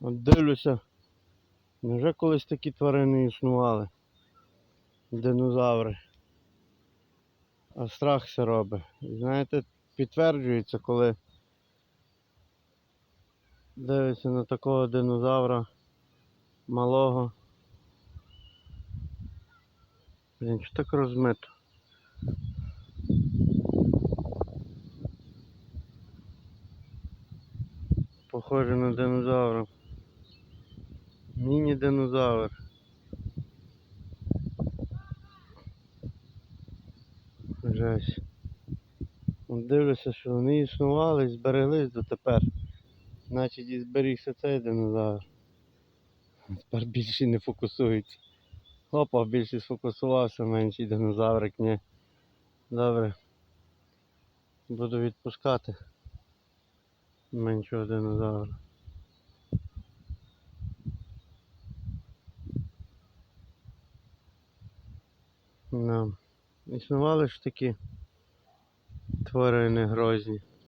От дивлюся, невже колись такі тварини існували? Динозаври. А страх все робить. І знаєте, підтверджується, коли дивиться на такого динозавра малого. Блін, що так розмито? Похоже на динозавра. Міні-динозавр. Жесть. Дивлюся, що вони існували і збереглись дотепер. Значить і зберігся цей динозавр. Тепер більше не фокусується. Опа, більше сфокусувався, менший динозаврик, ні. Добре. Буду відпускати меншого динозавра. Да. Існували ж такі тварини грозні.